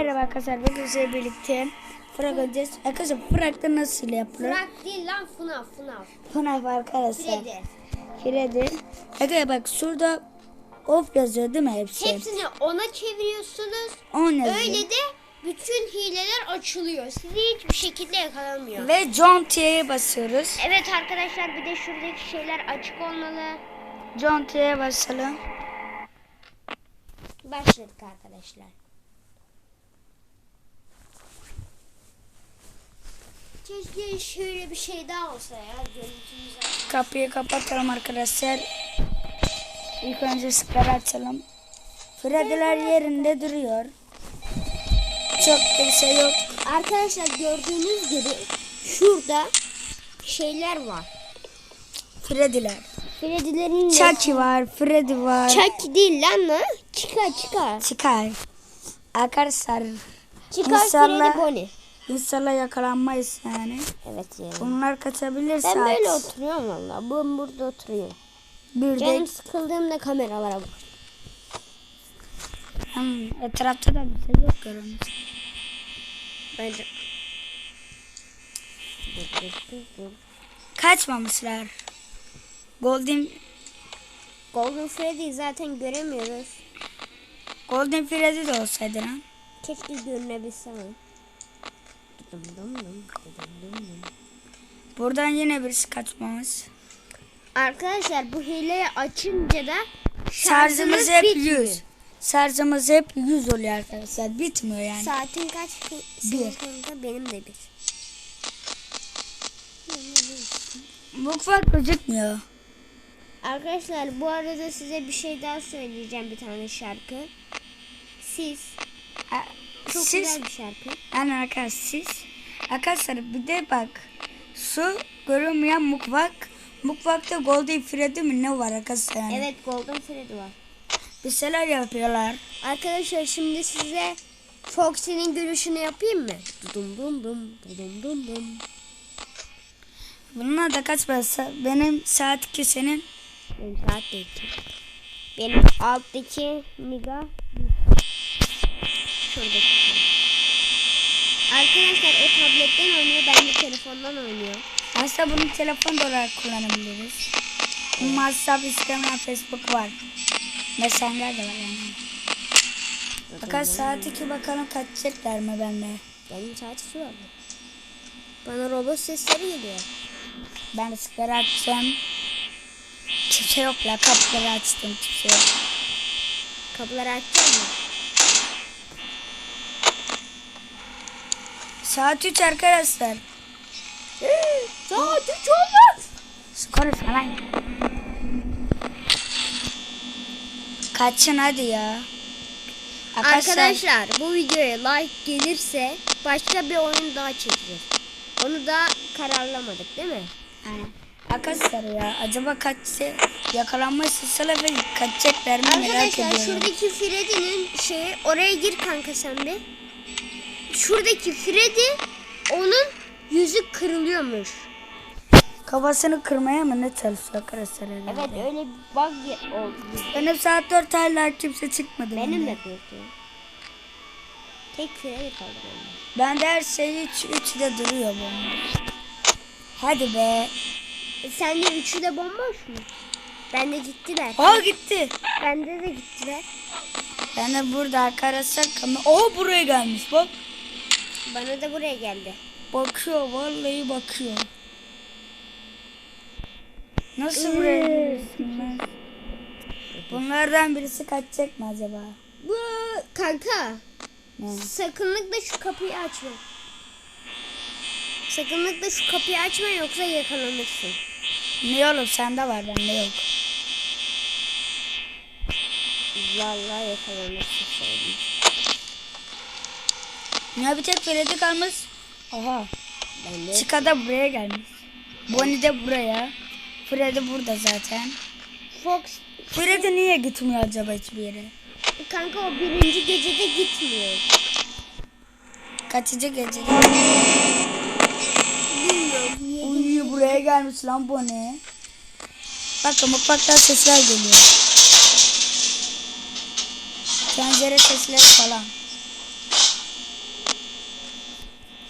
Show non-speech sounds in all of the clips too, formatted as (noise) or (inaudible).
Merhaba arkadaşlar bugün sizlerle birlikte Frag oynayacağız. Arkadaşlar Frag'da nasıl yapılır? Bırak değil lan FNAF FNAF. FNAF arkadaşlar. Freddy. Freddy. Arkadaşlar bak şurada off yazıyor değil mi hepsi? Hepsini ona çeviriyorsunuz. On yazıyor. Öyle de bütün hileler açılıyor. Sizi hiçbir şekilde yakalamıyor. Ve John T'ye basıyoruz. Evet arkadaşlar bir de şuradaki şeyler açık olmalı. John T'ye basalım. Başladık arkadaşlar. Keşke şöyle bir şey daha olsa ya. Görüntümüz. Kapıyı kapatalım arkadaşlar. İlk önce sigara açalım. Freddy'ler yerinde duruyor. Çok bir şey yok. Arkadaşlar gördüğünüz gibi şurada şeyler var. Freddy'ler. Freddy'lerin Chucky var, Freddy var. Chucky değil lan lan. Çıkar çıkar. Çıkar. Arkadaşlar Çıkar İnşallah- Freddy Bonnie. İnşallah yakalanmayız yani. Evet yani. Bunlar kaçabilir Ben saat. böyle oturuyorum valla. Bu burada oturuyor. Bir de Canım sıkıldığımda kameralara bak. Hmm, etrafta da bir şey yok görünüyor. Bence. Kaçmamışlar. Golden Golden Freddy'yi zaten göremiyoruz. Golden Freddy de olsaydı lan. Keşke görünebilse ama. Dım dım dım, dım dım dım. Buradan yine birisi kaçmamış. Arkadaşlar bu hileyi açınca da Şarjımız hep bitmiyor. 100. Şarjımız hep 100 oluyor arkadaşlar. Bitmiyor yani. Saatin kaç? Bir. Benim de bir. Mutfak gözükmüyor. Arkadaşlar bu arada size bir şey daha söyleyeceğim bir tane şarkı. Siz Ha, çok Siz güzel bir şarkı. Yani arkadaşlar siz arkadaşlar bir de bak su görünmeyen mukvak mukvakta Golden Freddy mi ne var arkadaşlar yani. Evet Golden Freddy var. Bir şeyler yapıyorlar. Arkadaşlar şimdi size Foxy'nin gülüşünü yapayım mı? Dum dum dum dum dum dum. Bunlar da kaç parası? Benim saat 2 senin. Benim saat değil. Benim alttaki miga şuradaki. Arkadaşlar o tabletten oynuyor ben de telefondan oynuyorum. Aslında bunu telefon da olarak kullanabiliriz. WhatsApp, Instagram, Facebook var. Messenger de var yani. Fakat saat 2 bakalım kaçacaklar mı bende. Benim saati şu abi. Bana robot sesleri geliyor. Ben sigara açacağım. Kimse yok la kapıları açtım kimse yok. Kapıları açacak mı? Saat 3 arkadaşlar. Saat 3 olmaz. Skor falan. Kaçın hadi ya. Arkadaşlar bu videoya like gelirse başka bir oyun daha çekeceğiz. Onu da kararlamadık değil mi? Aynen. Arkadaşlar ya acaba kaç yakalanma ve kaçacaklar mı merak Arkadaşlar ediyorum. şuradaki Freddy'nin şeyi oraya gir kanka sen bir. Şuradaki Freddy onun yüzü kırılıyormuş. Kafasını kırmaya mı ne çalışıyor arkadaşlar. Evet öyle bir bug oldu. Benim saat 4 hala kimse çıkmadı. Benim de. Tek Freddy kaldı bende. Bende her şey 3 3 de duruyor bu. Hadi be. E, sende üçü de bomboş mu? Bende gittiler. Aa gitti. Bende de gittiler. Ben de burada arkadaşlar kamera. Oo buraya gelmiş bak. Bana da buraya geldi. Bakıyor vallahi bakıyor. Nasıl buraya lan? Bunlardan birisi kaçacak mı acaba? Bu kanka Ne? sakınlıkla şu kapıyı açma. Sakınlıkla şu kapıyı açma yoksa yakalanırsın. Ne oğlum sende var bende yok. Vallahi yakalanırsın söyleyeyim. Ne tek Freddy kalmış. Oha. De Chica da buraya gelmiş. Bonnie de buraya. Freddy burada zaten. Fox Freddy niye gitmiyor acaba hiçbir yere? kanka o birinci gecede gitmiyor. Kaçıcı gece. Bilmiyorum. niye Uy buraya gelmiş lan Bonnie. Bakın mutfaktan sesler geliyor. Tencere sesleri falan.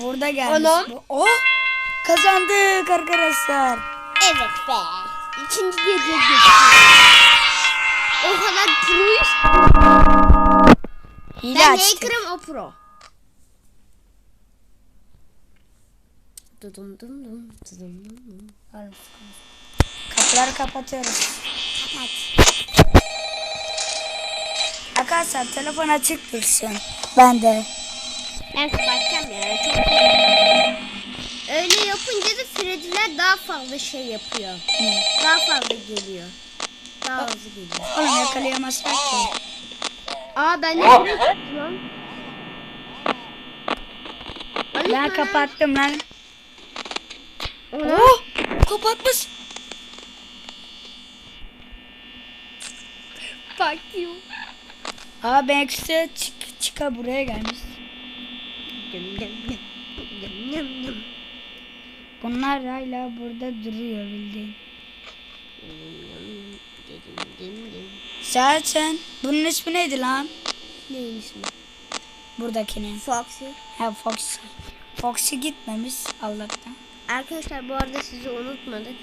Burada gelmiş. Anam. bu. Oh! Kazandık arkadaşlar. Evet be. İkinci gece geçti. O kadar proyuz. Hile Ben açtık. hacker'ım o pro. Dudum dum dum dudum dum dum. Kapıları kapatıyoruz. Arkadaşlar telefon açık dursun. Ben de. Ben kapatacağım ya. Çok Öyle yapınca da Freddy'ler daha fazla şey yapıyor. Ne? Daha fazla geliyor. Daha hızlı geliyor. Oğlum yakalayamazlar ki. Aa ben de tutuyorum. Ay, Ben kapattım lan. Oh! Kapatmış. Fuck you. Aa ben çık çıka buraya gelmiş. Bunlar hala burada duruyor bildiğin. Zaten bunun ismi neydi lan? Neymiş mi? Buradakinin. Foxy. Ha Foxy. Foxy gitmemiş Allah'tan. Arkadaşlar bu arada sizi unutmadık.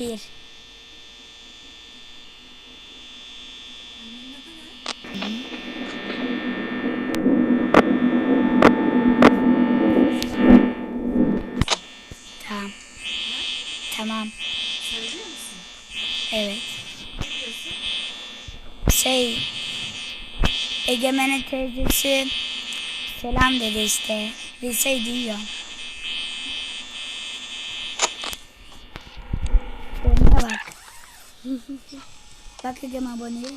Bir. Tamam. Tamam. Evet. Şey Egemen'in teyzesi selam dedi işte. Bilseydi yiyor. Önüne bak. Bak Egemen aboneye.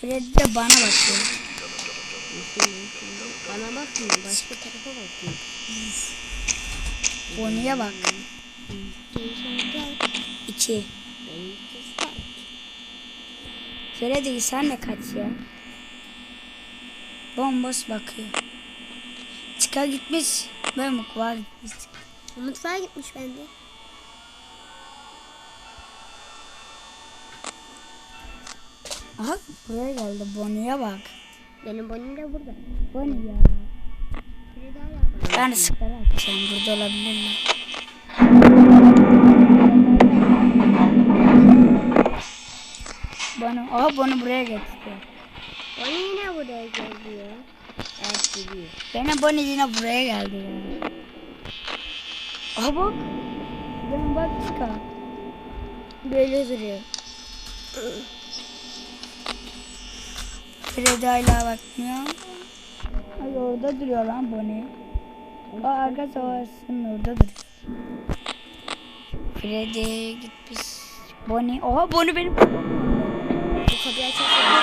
Fred de bana bakıyor. Bana bakmıyor. Başka tarafa bakıyor. Bonuya bak. İki. Freddy sen de kaç ya. Bomboş bakıyor. Çıka gitmiş. Ve mutfağa gitmiş. Mutfağa gitmiş bende. Aha buraya geldi. Bonuya bak. Benim bonim de burada. Bonu ya. Bana. Ben sigara açacağım. Burada olabilirler. Bonu, aha bunu buraya getirdi. Boni yine buraya geliyor. Evet geliyor. Benim Bonnie yine buraya geldi ya. Aha bak. Benim bak çıkar. Böyle duruyor. Freddy hala bakmıyor. Ay orada duruyor lan Bonnie. O arka savaşının orada duruyor. Freddy gitmiş. Bonnie. Oha Bonnie benim. Bu kapıyı açarsan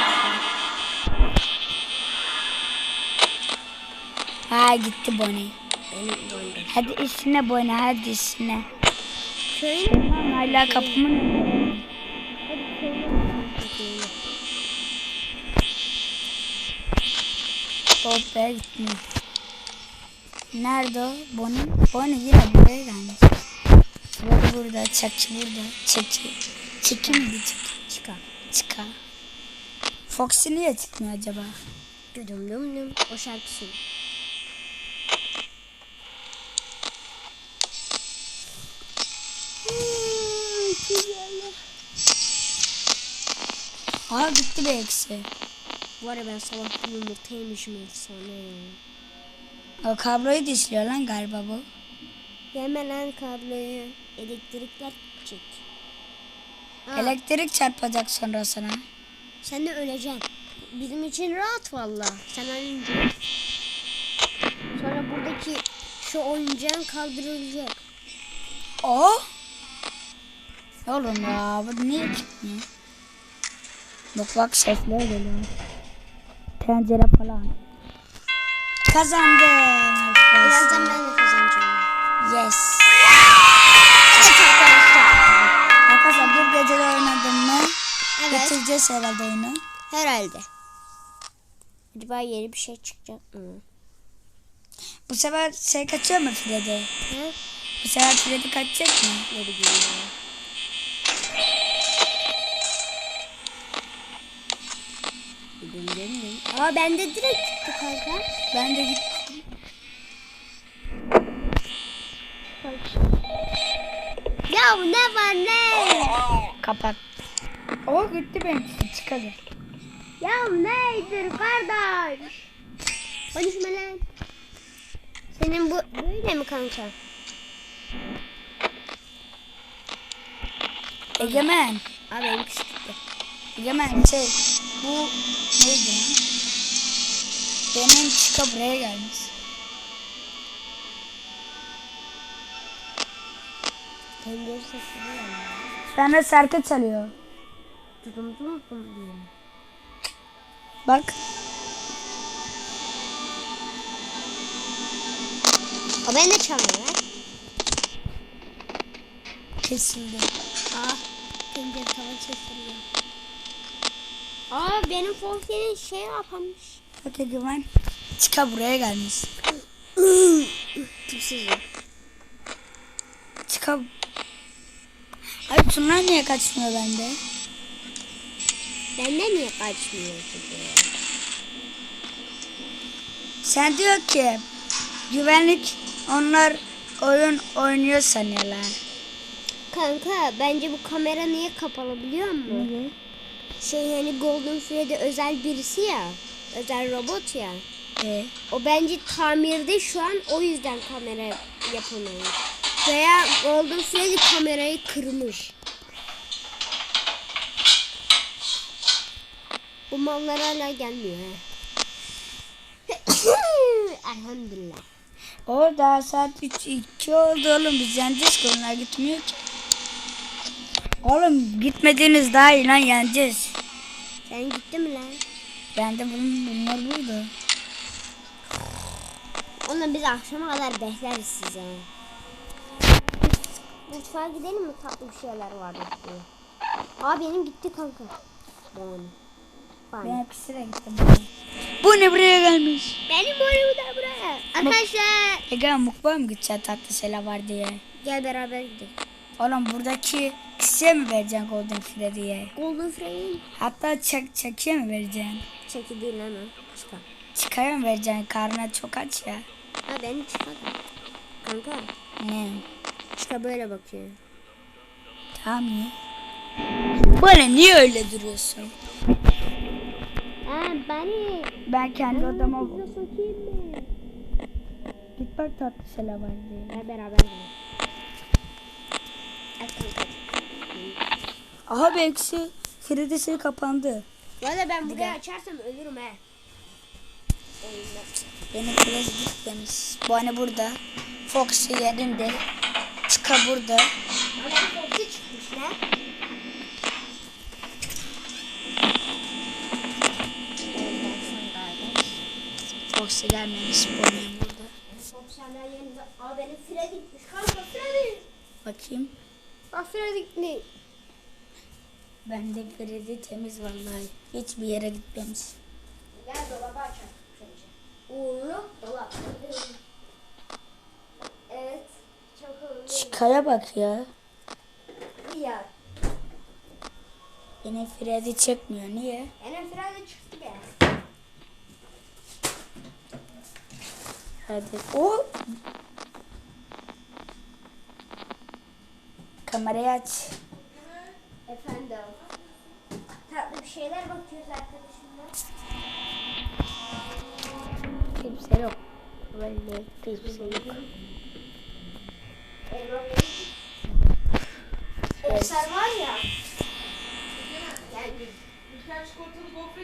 Ha gitti Bonnie. Hadi işine Bonnie hadi işine. Lan hala kapımın önünde. Hop be gitmiyor. Nerede o? Bonnie? Bonnie yine buraya gelmiş. Burada burada, çakçı burada. Çeki. Çeki miydi çeki? Çıkar. Çıka. Foxy niye çıkmıyor acaba? Dum dum dum. O şarkısı. Aa gitti be eksi. Bu ara ben sabah yumurtaymışım efsane ya. O kabloyu dişliyor lan galiba bu. Hemen en kabloyu elektrikler çek. Aa, Elektrik çarpacak sonra sana. sen de öleceksin. Bizim için rahat valla. Sen ölünce. Sonra buradaki şu oyuncağın kaldırılacak. O? Oğlum ya bu niye çıkmıyor? Bak bak sesler geliyor. Tencere falan. Kazandım Birazdan ben de kazanacağım. Yes. Evet arkadaşlar. Arkadaşlar bir gecede oynadım mı? Evet. Bitireceğiz herhalde oyunu. Herhalde. Acaba yeni bir şey çıkacak mı? Bu sefer şey kaçıyor mu Freddy? Bu sefer Freddy kaçacak mı? Ne bileyim Gidin gelin. Aa bende direkt çıktı kanka. Ben de gittim. Ya ne var ne? Kapat. O gitti benim çıkadı. Ya neydir kardeş? Konuşma lan. Senin bu böyle mi kanka? Egemen. Abi benim çıktı. Egemen şey bu neydi lan? Benim çıka buraya gelmiş. Tencere sesi var ya. Ben de şarkı çalıyor. Dım dım dım diyor. Bak. O ben de çalmıyor lan. Kesildi. Aa tencere tava kesiliyor. Aa benim fonksiyonum şey yapamış. Bak Egemen. Çıka buraya gelmiş. Tipsiz. Çıka. Ay Tuna niye kaçmıyor bende? Benden niye kaçmıyor ki? Sen diyor ki güvenlik onlar oyun oynuyor sanıyorlar. Kanka bence bu kamera niye kapalı biliyor musun? Şey hani Golden Freddy özel birisi ya. Özel robot ya. Ee, O bence tamirde şu an o yüzden kamera yapılmamış. Veya Golden Freddy kamerayı kırmış. Bu mallar hala gelmiyor. (coughs) Elhamdülillah. o daha saat 3 2 oldu oğlum biz yeneceğiz ki onlar gitmiyor ki. Oğlum gitmediğiniz daha iyi lan yeneceğiz. Sen gittin mi lan? Ben de bunun, bunlar burada. Oğlum biz akşama kadar bekleriz size. Mutfağa gidelim mi? Tatlı bir şeyler vardı diye. Aa benim gitti kanka. Benim. Ben ikisi de gittim. Bu ne buraya gelmiş? Benim boyum da buraya. Arkadaşlar. Ege mukbang mı gideceğiz tatlı şeyler var diye. Gel beraber gidelim. Oğlum buradaki kişiye mi vereceksin Golden Freddy'ye? Golden Frame. Hatta çak çakıya mı vereceksin? Çeki değil o. Çıkar. Çıkaya mı vereceksin? Karnına çok aç ya. Ha beni çıkar. Kanka. Ne? Çıka böyle bakıyor. Tamam ya. Bana niye öyle duruyorsun? Ha beni. Ben kendi odama mı? git bak tatlı şeyler var diye. Beraber gidelim. Aha benimkisi Freddy şey kapandı. Arada ben burayı açarsam ölürüm he. Oyunda. Benim Freddy gitmemiş. Bu hani burada. Foxy yerinde. Çıka burada. Ama Foxy çıkmış ne? Foxy gelmemiş. Bu hani burada. Foxy hala yanında. Aa benim Freddy gitmiş. Kanka Freddy. Bakayım. Aa Freddy gitmiş. Bende Freddy temiz vallahi. Hiçbir yere gitmemiş. Gel dolabı açalım. şöyle. Uğurlu dolap. Evet. Çok uğurlu. Çıkaya bak ya. Ya. Benim Freddy çekmiyor. Niye? Benim Freddy çıktı be. Hadi. O Kamerayı aç. Efendim. Tatlı bir şeyler bakıyoruz arkadaşımla. Kimse yok. Böyle şey yok. Eser var ya. Yani Birkaç çikolatalı gofret